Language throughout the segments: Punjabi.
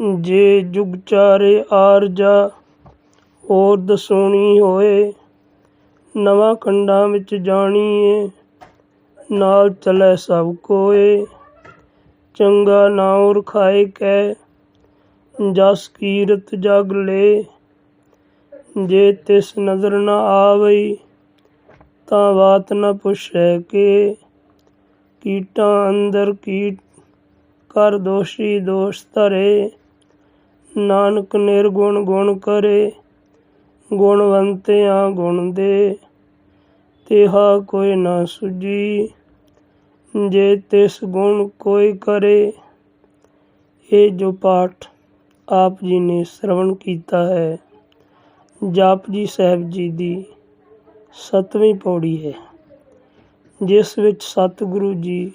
ਜੇ ਜੁਗ ਚਾਰੇ ਆਰਜਾ ਹੋਰ ਦਸੋਣੀ ਹੋਏ, ਨਵਾਂ ਖੰਡਾਂ ਵਿੱਚ ਜਾਣੀਏ, ਨਾਲ ਚਲੇ ਸਭ ਕੋਏ। ਚੰਗਾ ਨਾਉ ਖਾਏ ਕੈ, ਜਸ ਕੀਰਤ ਜਗ ਲੇ। ਜੇ ਤਿਸ ਨਜ਼ਰ ਨਾ ਆਵਈ, ਤਾਂ ਬਾਤ ਨਾ ਪੁੱਛੈ ਕੇ। ਕੀਟਾਂ ਅੰਦਰ ਕੀਟ ਕਰ ਦੋਸ਼ੀ ਦੋਸ਼ ਧਰੇ। ਨਾਨਕ ਨਿਰਗੁਣ ਗੁਣ ਕਰੇ, ਗੁਣਵੰਤਿਆਂ ਗੁਣ ਦੇ, ਤਿਹਾ ਕੋਈ ਨਾ ਸੁਜੀ ਜੇ ਤਿਸ ਗੁਣ ਕੋਈ ਕਰੇ, ਇਹ ਜੋ ਪਾਠ ਆਪ ਜੀ ਨੇ ਸ਼ਰਵਣ ਕੀਤਾ ਹੈ, ਜਾਪ ਜੀ ਸਾਹਿਬ ਜੀ ਦੀ ਸਤਵੀਂ ਪੌੜੀ ਹੈ, ਜਿਸ ਵਿੱਚ ਸਤਿਗੁਰੂ ਜੀ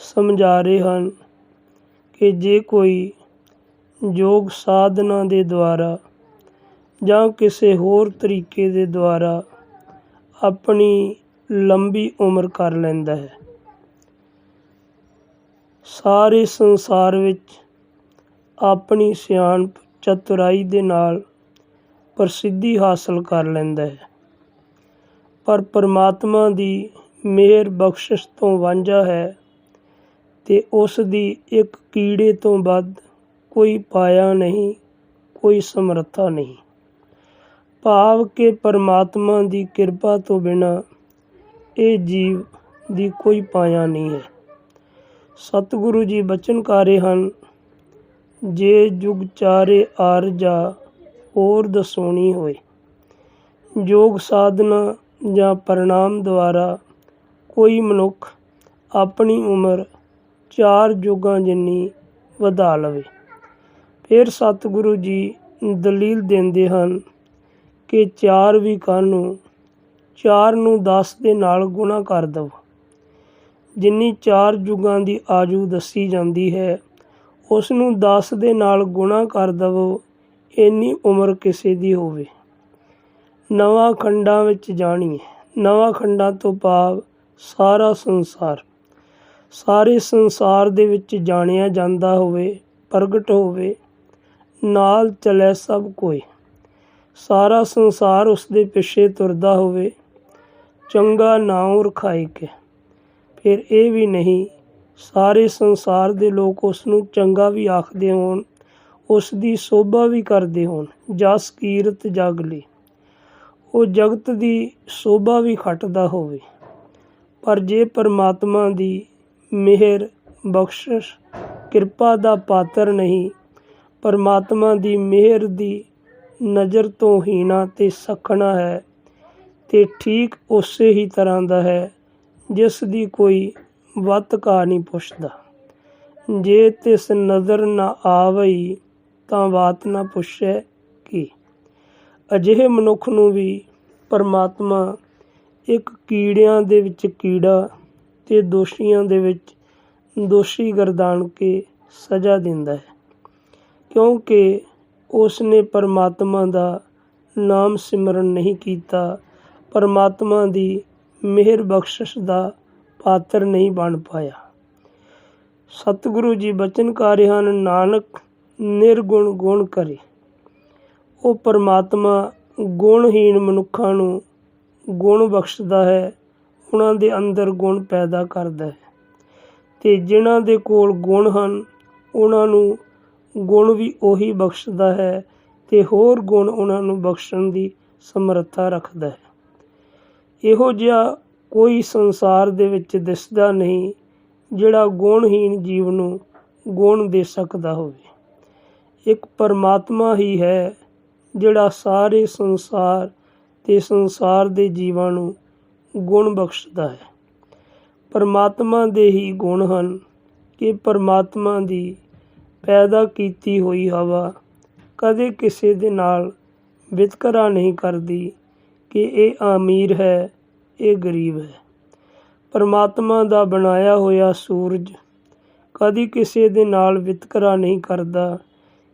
ਸਮਝਾ ਰਹੇ ਹਨ ਕਿ ਜੇ ਕੋਈ ਯੋਗ ਸਾਧਨਾ ਦੇ ਦੁਆਰਾ ਜਾਂ ਕਿਸੇ ਹੋਰ ਤਰੀਕੇ ਦੇ ਦੁਆਰਾ ਆਪਣੀ ਲੰਬੀ ਉਮਰ ਕਰ ਲੈਂਦਾ ਹੈ। ਸਾਰੇ ਸੰਸਾਰ ਵਿੱਚ ਆਪਣੀ ਸਿਆਣਪ ਚਤੁਰਾਈ ਦੇ ਨਾਲ ਪ੍ਰਸਿੱਧੀ ਹਾਸਲ ਕਰ ਲੈਂਦਾ ਹੈ। ਪਰ ਪਰਮਾਤਮਾ ਦੀ ਮਿਹਰ ਬਖਸ਼ਿਸ਼ ਤੋਂ ਵਾਂਝਾ ਹੈ ਤੇ ਉਸ ਦੀ ਇੱਕ ਕੀੜੇ ਤੋਂ ਵੱਧ ਕੋਈ ਪਾਇਆ ਨਹੀਂ, ਕੋਈ ਸਮਰੱਥਾ ਨਹੀਂ। ਭਾਵ ਕਿ ਪਰਮਾਤਮਾ ਦੀ ਕਿਰਪਾ ਤੋਂ ਬਿਨਾ ਇਹ ਜੀਵ ਦੀ ਕੋਈ ਪਾਇਆ ਨਹੀਂ ਹੈ। ਸਤਿਗੁਰੂ ਜੀ ਬਚਨਕਾਰੇ ਹਨ, ਜੇ ਜੁਗ ਚਾਰੇ ਆਰਜਾ ਹੋਰ ਦਸੋਣੀ ਹੋਏ। ਯੋਗ ਸਾਧਨਾ ਜਾਂ ਪ੍ਰਣਾਮ ਦੁਆਰਾ ਕੋਈ ਮਨੁੱਖ ਆਪਣੀ ਉਮਰ ਚਾਰ ਯੁੱਗਾਂ ਜਿੰਨੀ ਵਧਾ ਲਵੇ। ਫਿਰ ਸਤਿਗੁਰੂ ਜੀ ਦਲੀਲ ਦਿੰਦੇ ਹਨ ਕਿ ਚਾਰ ਵੀ ਕਾਨੂੰ ਚਾਰ ਨੂੰ 10 ਦੇ ਨਾਲ ਗੁਣਾ ਕਰ ਦਵੋ। ਜਿੰਨੀ ਚਾਰ ਯੁੱਗਾਂ ਦੀ ਆਜੂ ਦੱਸੀ ਜਾਂਦੀ ਹੈ ਉਸ ਨੂੰ 10 ਦੇ ਨਾਲ ਗੁਣਾ ਕਰ ਦਵੋ, ਇੰਨੀ ਉਮਰ ਕਿਸੇ ਦੀ ਹੋਵੇ। ਨਵਾਂ ਖੰਡਾਂ ਵਿੱਚ ਜਾਣੀਏ, ਨਵਾਂ ਖੰਡਾਂ ਤੋਂ ਭਾਵ ਸਾਰਾ ਸੰਸਾਰ। ਸਾਰੇ ਸੰਸਾਰ ਦੇ ਵਿੱਚ ਜਾਣਿਆ ਜਾਂਦਾ ਹੋਵੇ, ਪ੍ਰਗਟ ਹੋਵੇ ਨਾਲ ਚੱਲੇ ਸਭ ਕੋਈ। ਸਾਰਾ ਸੰਸਾਰ ਉਸ ਦੇ ਪਿੱਛੇ ਤੁਰਦਾ ਹੋਵੇ। ਚੰਗਾ ਨਾਮ ਰਖਾਈ ਕੇ। ਫਿਰ ਇਹ ਵੀ ਨਹੀਂ, ਸਾਰੇ ਸੰਸਾਰ ਦੇ ਲੋਕ ਉਸ ਨੂੰ ਚੰਗਾ ਵੀ ਆਖਦੇ ਹੋਣ ਉਸ ਦੀ ਸੋਭਾ ਵੀ ਕਰਦੇ ਹੋਣ, ਜਸ ਕੀਰਤ ਜਗ ਲਈ ਉਹ ਜਗਤ ਦੀ ਸੋਭਾ ਵੀ ਖਟਦਾ ਹੋਵੇ। ਪਰ ਜੇ ਪਰਮਾਤਮਾ ਦੀ ਮਿਹਰ, ਬਖਸ਼ਿਸ਼, ਕਿਰਪਾ ਦਾ ਪਾਤਰ ਨਹੀਂ ਪਰਮਾਤਮਾ ਦੀ ਮਿਹਰ ਦੀ ਨਜ਼ਰ ਤੋਂ ਹੀਣਾ ਤੇ ਸਖਣਾ ਹੈ ਤੇ ਠੀਕ ਉਸੇ ਹੀ ਤਰ੍ਹਾਂ ਦਾ ਹੈ, ਜਿਸ ਦੀ ਕੋਈ ਵੱਤ ਕਾ ਨਹੀਂ ਪੁੱਛਦਾ। ਜੇ ਤਿਸ ਨਜ਼ਰ ਨਾ ਆਵਈ ਤਾਂ ਬਾਤ ਨਾ ਪੁੱਛੇ ਕੀ? ਅਜਿਹੇ ਮਨੁੱਖ ਨੂੰ ਵੀ ਪਰਮਾਤਮਾ ਇੱਕ ਕੀੜਿਆਂ ਦੇ ਵਿੱਚ ਕੀੜਾ ਤੇ ਦੋਸ਼ੀਆਂ ਦੇ ਵਿੱਚ ਦੋਸ਼ੀ ਗਰਦਾਨ ਕੇ ਸਜ਼ਾ ਦਿੰਦਾ ਹੈ। ਕਿਉਂਕਿ ਉਸ ਨੇ ਪਰਮਾਤਮਾ ਦਾ ਨਾਮ ਸਿਮਰਨ ਨਹੀਂ ਕੀਤਾ। ਪਰਮਾਤਮਾ ਦੀ ਮਿਹਰ ਬਖਸ਼ਿਸ਼ ਦਾ ਪਾਤਰ ਨਹੀਂ ਬਣ ਪਾਇਆ। ਸਤਿਗੁਰੂ ਜੀ ਬਚਨ ਹਨ, ਨਾਨਕ ਨਿਰਗੁਣ ਗੁਣ ਕਰੇ। ਉਹ ਪਰਮਾਤਮਾ ਗੁਣਹੀਣ ਮਨੁੱਖਾਂ ਨੂੰ ਗੁਣ ਬਖਸ਼ਦਾ ਹੈ, ਉਹਨਾਂ ਦੇ ਅੰਦਰ ਗੁਣ ਪੈਦਾ ਕਰਦਾ ਹੈ। ਤੇ ਜਿਨ੍ਹਾਂ ਦੇ ਕੋਲ ਗੁਣ ਹਨ, ਉਹਨਾਂ ਨੂੰ ਗੁਣ ਵੀ ਉਹੀ ਬਖਸ਼ਦਾ ਹੈ ਤੇ ਹੋਰ ਗੁਣ ਉਹਨਾਂ ਨੂੰ ਬਖਸ਼ਣ ਦੀ ਸਮਰੱਥਾ ਰੱਖਦਾ ਹੈ। ਇਹੋ ਜਿਹਾ ਕੋਈ ਸੰਸਾਰ ਦੇ ਵਿੱਚ ਦਿਸਦਾ ਨਹੀਂ ਜਿਹੜਾ ਗੁਣਹੀਨ ਜੀਵ ਨੂੰ ਗੁਣ ਦੇ ਸਕਦਾ ਹੋਵੇ। ਇੱਕ ਪਰਮਾਤਮਾ ਹੀ ਹੈ ਜਿਹੜਾ ਸਾਰੇ ਸੰਸਾਰ ਤੇ ਸੰਸਾਰ ਦੇ ਜੀਵਾਂ ਨੂੰ ਗੁਣ ਬਖਸ਼ਦਾ ਹੈ। ਪਰਮਾਤਮਾ ਦੇ ਹੀ ਗੁਣ ਹਨ ਕਿ ਪਰਮਾਤਮਾ ਦੀ ਪੈਦਾ ਕੀਤੀ ਹੋਈ ਹਵਾ ਕਦੇ ਕਿਸੇ ਦੇ ਨਾਲ ਵਿਤਕਰਾ ਨਹੀਂ ਕਰਦੀ ਕਿ ਇਹ ਅਮੀਰ ਹੈ, ਇਹ ਗਰੀਬ ਹੈ। ਪਰਮਾਤਮਾ ਦਾ ਬਣਾਇਆ ਹੋਇਆ ਸੂਰਜ ਕਦੀ ਕਿਸੇ ਦੇ ਨਾਲ ਵਿਤਕਰਾ ਨਹੀਂ ਕਰਦਾ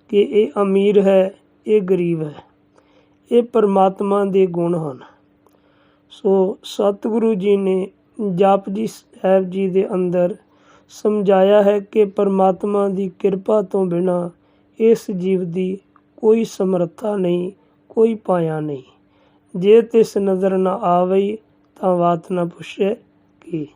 ਕਿ ਇਹ ਅਮੀਰ ਹੈ, ਇਹ ਗਰੀਬ ਹੈ। ਇਹ ਪਰਮਾਤਮਾ ਦੇ ਗੁਣ ਹਨ। ਸੋ ਸਤਿਗੁਰੂ ਜੀ ਨੇ ਜਪਜੀ ਸਾਹਿਬ ਜੀ ਦੇ ਅੰਦਰ ਸਮਝਾਇਆ ਹੈ ਕਿ ਪਰਮਾਤਮਾ ਦੀ ਕਿਰਪਾ ਤੋਂ ਬਿਨਾ ਇਸ ਜੀਵ ਦੀ ਕੋਈ ਸਮਰੱਥਾ ਨਹੀਂ, ਕੋਈ ਪਾਇਆ ਨਹੀਂ। ਜੇ ਤਿਸ ਨਜ਼ਰ ਨਾ ਆਵਈ ਤਾਂ ਬਾਤ ਨਾ ਪੁੱਛੇ ਕੀ।